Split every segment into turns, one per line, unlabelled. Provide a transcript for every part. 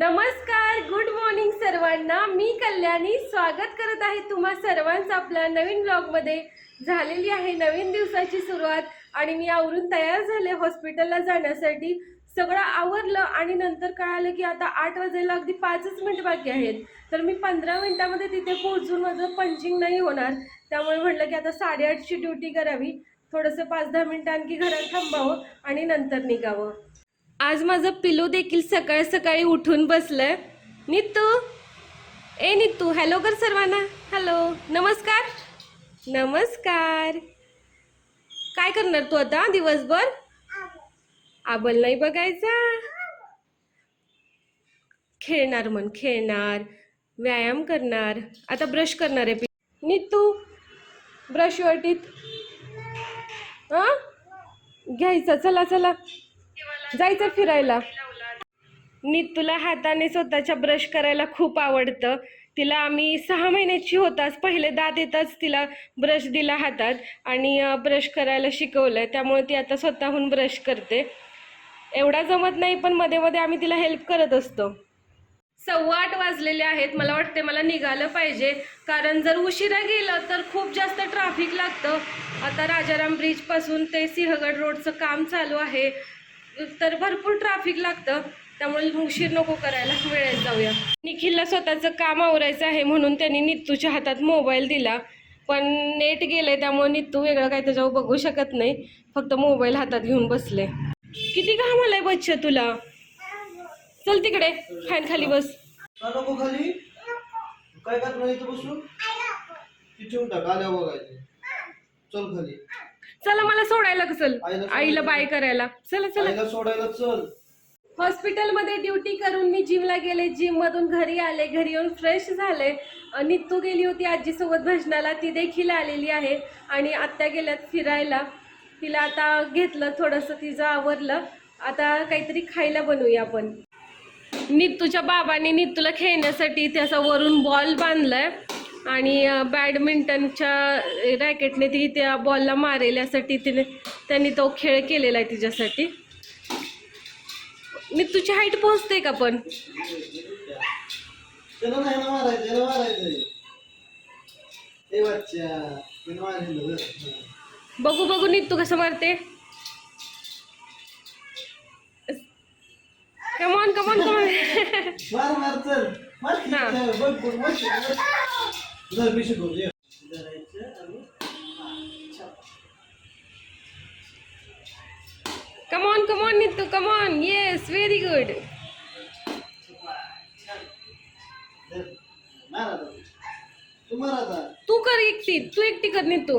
नमस्कार good morning सर्वांना. मी कल्याणी. स्वागत करत आहे तुम्हा सर्वांचं आपल्या नवीन ब्लॉगमध्ये झालेली आहे नवीन दिवसाची सुरुवात आणि मी आवरून तयार झाले हॉस्पिटलला जाण्यासाठी. सगळं आवरलं आणि नंतर कळालं की आता आठ वाजायला अगदी पाचच मिनिट बाकी आहेत. तर मी पंधरा मिनिटामध्ये तिथे पोहोचून माझं पंचिंग नाही होणार. त्यामुळे म्हटलं की आता साडेआठची ड्युटी करावी. थोडंसं पाच दहा मिनिटं आणखी घरात थांबावं आणि नंतर निघावं. आज माझं पिलू देखील सकाळ सकाळी उठून बसलंय. नितू. ए नितू हॅलो कर सर्वांना. हॅलो नमस्कार. नमस्कार. काय करणार तू आता दिवसभर? आबल नाही बघायचा. खेळणार म्हण खेळणार. व्यायाम करणार. आता ब्रश करणार आहे पि- नितू ब्रश वाटीत हां घ्यायचा चला चला. जायचं फिरायला. नीत तुला हाताने स्वतःच्या ब्रश करायला खूप आवडतं. तिला आम्ही सहा महिन्याची होताच पहिले दात येताच तिला ब्रश दिला हातात आणि ब्रश करायला शिकवलंय. त्यामुळे ती आता स्वतःहून ब्रश करते. एवढा जमत नाही पण मध्ये मध्ये आम्ही तिला हेल्प करत असतो. सव्वा आठ वाजलेले आहेत. मला वाटते मला निघालं पाहिजे. कारण जर उशिरा गेलं तर खूप जास्त ट्रॅफिक लागतं. आता राजाराम ब्रिजपासून ते सिंहगड रोडचं काम चालू आहे. तर भरपूर ट्रॅफिक लागतं. त्यामुळे उशीर नको करायला. वेळेत जाऊया. निखिलला स्वतःचं काम आवरायचं आहे म्हणून त्यांनी नित्तूच्या हातात मोबाईल दिला. पण नेट गेलंय त्यामुळे नित्तू वेगळं काही त्याच्यावर बघू शकत नाही. फक्त मोबाईल हातात घेऊन बसले. किती घाम आलाय बच्च तुला? चल तिकडे. फॅन खाली बस.
नको खाली? काय करणार इथं बसून? ठेवून टाक आल्या बघायचे. चल खाली.
चला मला सोडायला चल.
आईला सोडायला
आईला बाय करायला. चला चला.
आईला सोडायला चल.
हॉस्पिटलमध्ये ड्युटी करून मी जिमला गेले. जिम मधून घरी आले. घरी येऊन फ्रेश झाले. अ, नित्तू गेली होती आजीसोबत भजनाला. ती देखील आलेली आहे. आणि आत्या गेल्यात फिरायला. तिला आता घेतलं थोडंसं तिचं आवरलं. आता काहीतरी खायला बनवूया आपण. नित्तूच्या बाबाने नित्तूला खेळण्यासाठी त्याचा वरून बॉल बांधलाय. आणि बॅडमिंटनच्या रॅकेटने ती त्या बॉलला मारेल यासाठी तिने त्यांनी तो खेळ केलेला आहे तिच्यासाठी. नित्तूची हाईट पोहोचते का पण? बघू. बघू नित्तू कसं मारते. कमॉन कमॉन कमॉन
मार मार चल. मार की
हा.
बघ.
Come on come on Nittu come on yes very good
तू
कर एकटी. तू एकटी कर नित्तू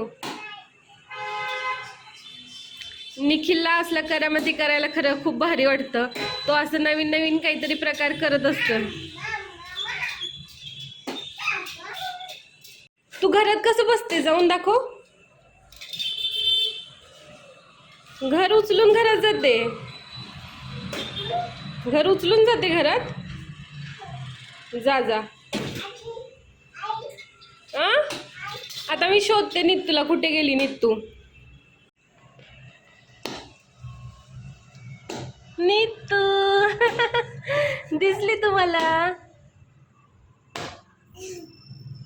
निखिलला असला करामती करायला खरं खूप भारी वाटतं. तो असं नवीन नवीन काहीतरी प्रकार करत असतो. तू घरात कसं बसते? जाऊन दाखव. घर उचलून घरात जाते. घर उचलून जाते घरात? जा जा. आ? आता मी शोधते नित्तूला कुठे गेली नित्तू नित्तू दिसली तुम्हाला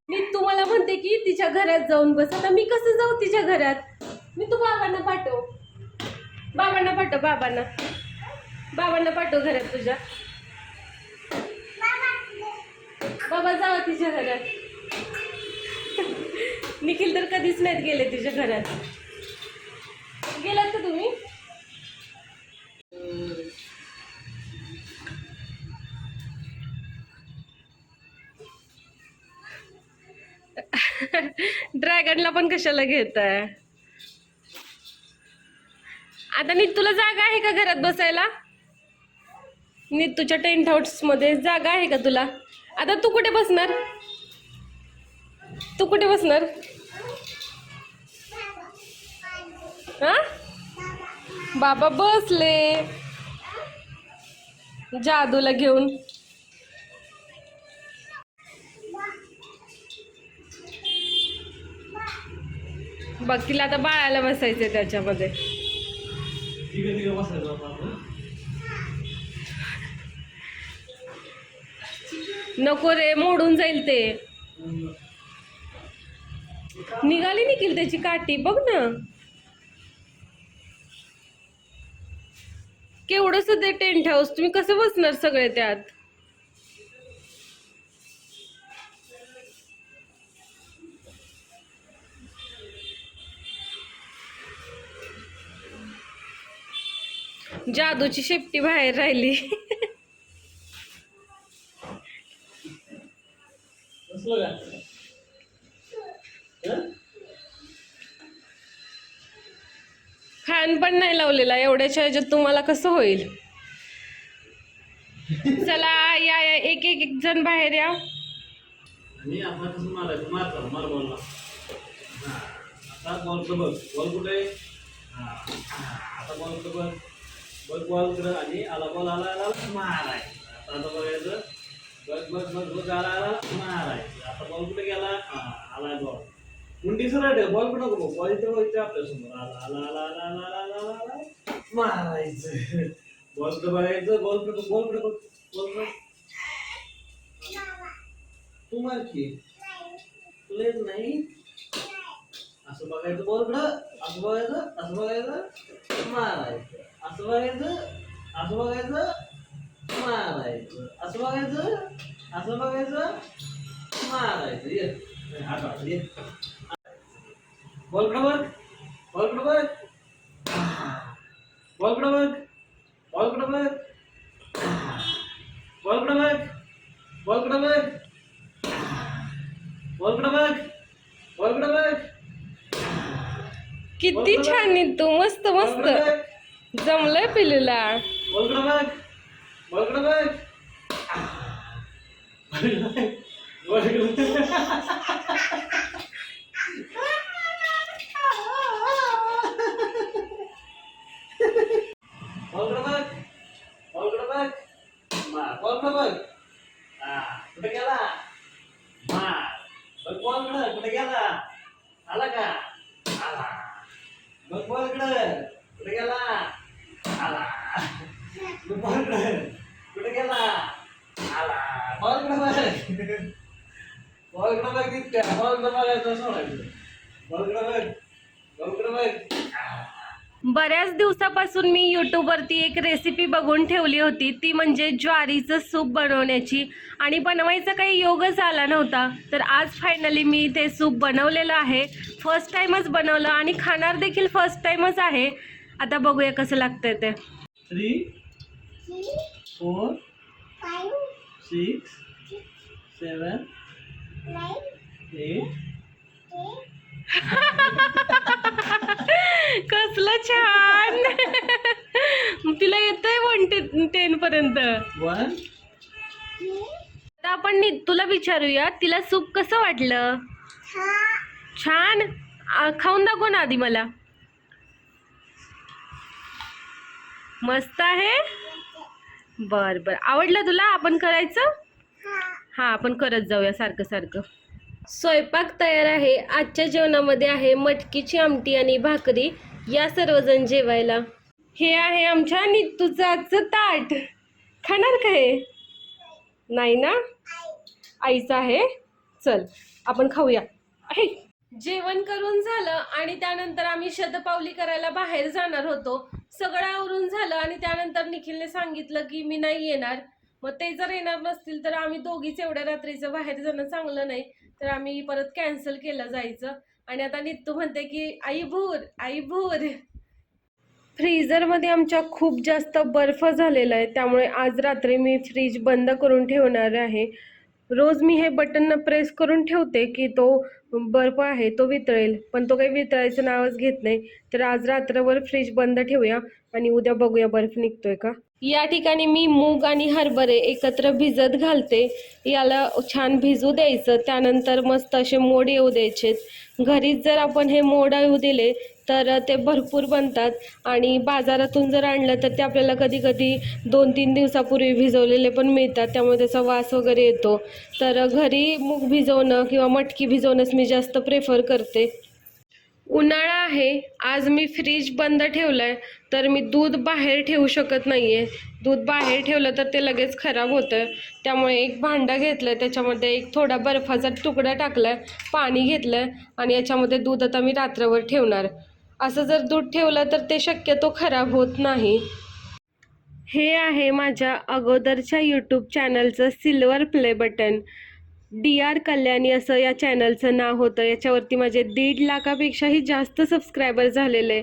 नित्तू मला म्हणते की तिच्या घरात जाऊन बस. आता मी कसं जाऊ तिच्या घरात? मी तू बाबांना पाठव. बाबांना पाठव बाबांना. बाबांना पाठव घरात तुझ्या. बाबा जावा तिच्या घरात. निखिल तर कधीच नाहीत गेले तिच्या घरात. गेलात का तुम्ही? ड्रॅगनला पण कशाला घेत आहे आता नीत तुला जागा आहे का घरात बसायला? नीत तुझ्या टेंट हाऊसमध्ये जागा आहे का तुला? आता तू कुठे बसणार? तू कुठे बसणार? हा? बाबा बसले. जादूला घेऊन. बघ तिला आता बाळाला
बसायचं त्याच्यामध्ये.
नको रे मोडून जाईल ते. निघाली निघील त्याची काठी बघ ना. केवढंच ते टेंट हाऊस तुम्ही कसं बसणार सगळे त्यात? जादूची शेपटी बाहेर राहिली? फॅन पण नाही लावलेला एवढ्याच्या ह्याच्यात तुम्हाला कसं होईल? चला या या एक एक एक जण बाहेर या.
आता बॉलचं बघ बॉल कुठे आहे? आता बॉलचं बघ. बघ बॉल कर आणि आला बॉल आला आला मारायचं आता आता बघायचं बघ बघ बघ बघ आला आला मारायचं आता बॉल कुठे गेला हा आला बॉल मुंडी सरळ बॉल कुठं नको बॉल इथे बघ आपल्यासमोर आला आला आला आला आला आला आला आला मारायचं बॉल कुठं बघायचं बॉल कुठं बॉल कुठं बघ बॉल कुठं तू मार की तुला नाही असं बघायचं बरोबर असं बघायचं असं बघायचं मारायचं. असं बघायचं असं बघायचं मारायचं. असं बघायचं असं बघायचं मारायचं. ये. हात वाढ, ये. बॉलकडं बघ. बॉलकडं बघ. बॉलकडं बघ. बॉलकडं बघ. बॉलकडं बघ. बॉलकडं बघ. बॉलकडं बघ.
किती छान निघतो मस्त मस्त. जमलंय पिलूला.
कुठे गेला? आला का? बोल इकडे कुठे गेला आला बोल इकडे कुठे गेला आला बोल इकडे बघ बोल इकडे बघ तिथे बोल इकडे बघ तसं बोल इकडे बघ बोल इकडे बघ
बऱ्याच दिवसापासून मी यूट्यूबवरती एक रेसिपी बघून ठेवली होती. ती म्हणजे ज्वारीचं सूप बनवण्याची. आणि बनवायचा काही योगच आला नव्हता. तर आज फायनली मी ते सूप बनवलेलं आहे. फर्स्ट टाईमच बनवलं आणि खाणार देखील फर्स्ट टाईमच आहे. आता बघूया कसं लागतंय ते.
Three four six seven eight
कसलं छान तिला येतंय वन टेन पर्यंत.
वन.
आता आपण नी- तुला विचारूया तिला सूप कसं वाटलं? छान. आ, खाऊन दाखव ना आधी मला. मस्त आहे? बर बर. आवडलं तुला आपण करायचं? हा आपण करत जाऊया सारखं सारखं. स्वयंपाक तयार आहे. आजच्या जेवणामध्ये आहे मटकीची आमटी आणि भाकरी. या सर्वजण जेवायला. हे आहे आमच्या नित्तूचं आजचं ताट. खाणार का हे? नाही ना? आईचं आहे. चल आपण खाऊया. आहे. जेवण करून झालं आणि त्यानंतर आम्ही शतपावली करायला बाहेर जाणार होतो. सगळं आवरून झालं आणि त्यानंतर निखिलने सांगितलं की मी नाही येणार. मग ते जर येणार नसतील तर आम्ही दोघीच एवढ्या रात्रीचं बाहेर जाणं चांगलं नाही. तर आम्ही परत कॅन्सल केलं जायचं. आणि आता नित्तू म्हणते की आई भूर आई भूर. फ्रीझरमध्ये आमच्या खूप जास्त बर्फ झालेला आहे त्यामुळे आज रात्री मी फ्रीज बंद करून ठेवणार आहे. रोज मी हे बटन प्रेस करून ठेवते की तो बर्फ आहे तो वितळेल पण तो काही वितळायचं नावच घेत नाही. तर आज रात्रभर फ्रीज बंद ठेवूया आणि उद्या बघूया बर्फ निघतोय का. या ठिकाणी मी मूग आणि हरभरे एकत्र भिजत घालते. याला छान भिजू द्यायचं त्यानंतर मस्त असे मोड येऊ द्यायचे घरीच जर आपण हे मोड येऊ दिले तर ते भरपूर बनतात. आणि बाजारातून जर आणलं तर ते आपल्याला कधी कधी दोन तीन दिवसापूर्वी भिजवलेले पण मिळतात. त्यामुळे त्याचा वास वगैरे येतो. तर घरी मूग भिजवणं किंवा मटकी भिजवणंच मी जास्त प्रेफर करते. उन्हाळा आहे. आज मी फ्रीज बंद ठेवलंय. तर मी दूध बाहेर ठेवू शकत नाहीये. दूध बाहेर ठेवलं तर ते लगेच खराब होतं. त्यामुळे एक भांडं घेतलंय. त्याच्यामध्ये एक थोडा बर्फाचा तुकडा टाकलाय. पाणी घेतलंय. आणि याच्यामध्ये दूध आता मी रात्रभर ठेवणार. असं जर दूध ठेवलं तर ते शक्यतो खराब होत नाही. हे आहे माझ्या अगोदरच्या YouTube चॅनलचं silver play button D R Kalyani असं या चॅनलचं नाव होतं. याच्यावरती माझे दीड लाखापेक्षाही जास्त सबस्क्रायबर झालेले.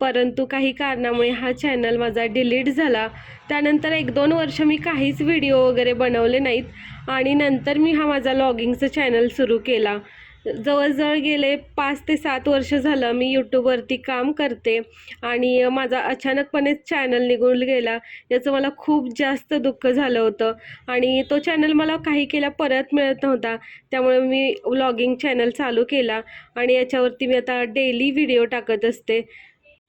परंतु काही कारणामुळे हा चॅनल माझा डिलीट झाला. त्यानंतर एक दोन वर्ष मी काहीच व्हिडिओ वगैरे बनवले नाहीत. आणि नंतर मी हा माझा लॉगिंगचं चॅनल सुरू केला. जवळजवळ गेले पाच ते सात वर्ष झालं मी यूट्यूबवरती काम करते आणि माझा अचानकपणे चॅनल निघून गेला. याचं मला खूप जास्त दुःख झालं होतं आणि तो चॅनल मला काही केला परत मिळत नव्हता. त्यामुळे मी व्लॉगिंग चॅनल चालू केला आणि याच्यावरती मी आता डेली व्हिडिओ टाकत असते.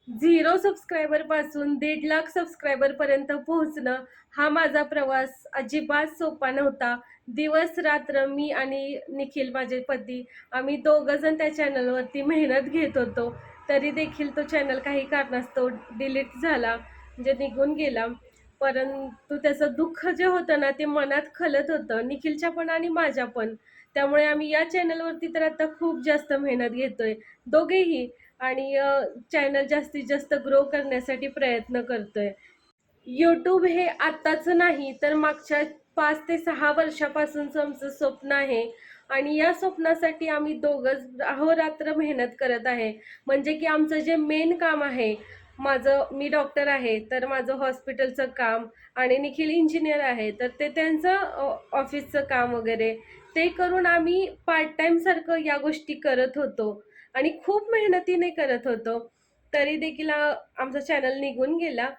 झिरो सबस्क्रायबरपासून दीड लाख सबस्क्रायबरपर्यंत पोहोचणं हा माझा प्रवास अजिबात सोपा नव्हता. दिवस रात्र मी आणि निखिल माझे पती आम्ही दोघंजण त्या चॅनलवरती मेहनत घेत होतो. तरी देखील तो चॅनल काही कारणास्तव डिलीट झाला म्हणजे निघून गेला. परंतु त्याचं दुःख जे होतं ना ते मनात खलत होतं. निखिलच्या पण आणि माझ्या पण. त्यामुळे आम्ही या चॅनलवरती तर आता खूप जास्त मेहनत घेतोय. दोघेही. आणि चॅनल जास्तीत जास्त ग्रो करण्यासाठी प्रयत्न करतोय. यूट्यूब हे आत्ताचं नाही तर मागच्या पाच ते सहा वर्षापासूनचं आमचं स्वप्न आहे. आणि या स्वप्नासाठी आम्ही दोघंच अहोरात्र मेहनत करत आहे. म्हणजे की आमचं जे मेन काम आहे माझं मी डॉक्टर आहे तर माझं हॉस्पिटलचं काम आणि निखिल इंजिनियर आहे तर ते त्यांचं ऑफिसचं काम वगैरे ते करून आम्ही पार्ट टाईमसारखं या गोष्टी करत होतो. आणि खूप मेहनतीने करत होतो. तरी देखील आमचा चॅनल निघून गेला.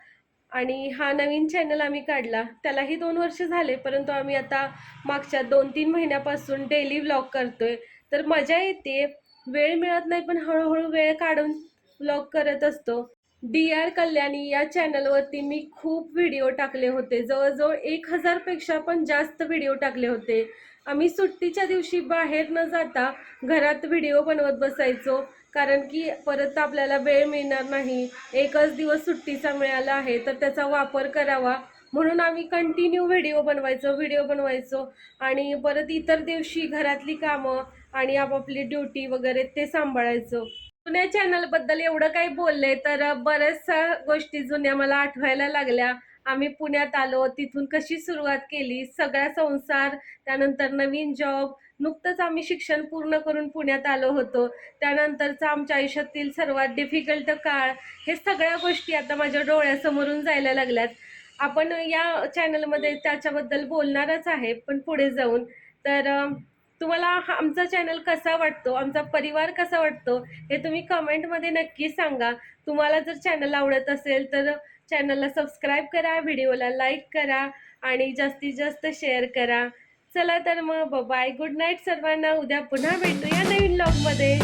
आणि हा नवीन चॅनल आम्ही काढला. त्यालाही दोन वर्ष झाले परंतु आम्ही आता मागच्या दोन तीन महिन्यापासून डेली व्लॉग करतोय. तर मजा येते. वेळ मिळत नाही पण हळूहळू वेळ काढून व्लॉग करत असतो. डी आर कल्याणी या चॅनलवरती मी खूप व्हिडिओ टाकले होते. जवळजवळ एक हजारपेक्षा पण जास्त व्हिडिओ टाकले होते. आम्ही सुट्टीच्या दिवशी बाहेर न जाता घरात व्हिडिओ बनवत बसायचो. कारण की परत आपल्याला वेळ मिळणार नाही. एकच दिवस सुट्टीचा मिळाला आहे तर त्याचा वापर करावा. म्हणून आम्ही कंटिन्यू व्हिडिओ बनवायचो व्हिडिओ बनवायचो. आणि परत इतर दिवशी घरातली कामं आणि आपापली ड्युटी वगैरे ते सांभाळायचो. जुन्या चॅनलबद्दल एवढं काही बोलले तर बऱ्याचशा गोष्टी जुन्या मला आठवायला लागल्या. आम्ही पुण्यात आलो तिथून कशी सुरुवात केली सगळा संसार त्यानंतर नवीन जॉब नुकतंच आम्ही शिक्षण पूर्ण करून पुण्यात आलो होतो. त्यानंतरचा आमच्या आयुष्यातील सर्वात डिफिकल्ट काळ हे सगळ्या गोष्टी आता माझ्या डोळ्यासमोरून जायला लागल्यात. आपण या चॅनलमध्ये त्याच्याबद्दल बोलणारच आहे पण पुढे जाऊन. तर तुम्हाला हा आमचा चॅनल कसा वाटतो? आमचा परिवार कसा वाटतो? हे तुम्ही कमेंटमध्ये नक्की सांगा. तुम्हाला जर चॅनल आवडत असेल तर चॅनलला सबस्क्राईब करा व्हिडिओला लाईक करा आणि जास्तीत जास्त शेअर करा. चला तर मग बाय गुड नाईट सर्वांना. उद्या पुन्हा भेटूया नवीन ब्लॉगमध्ये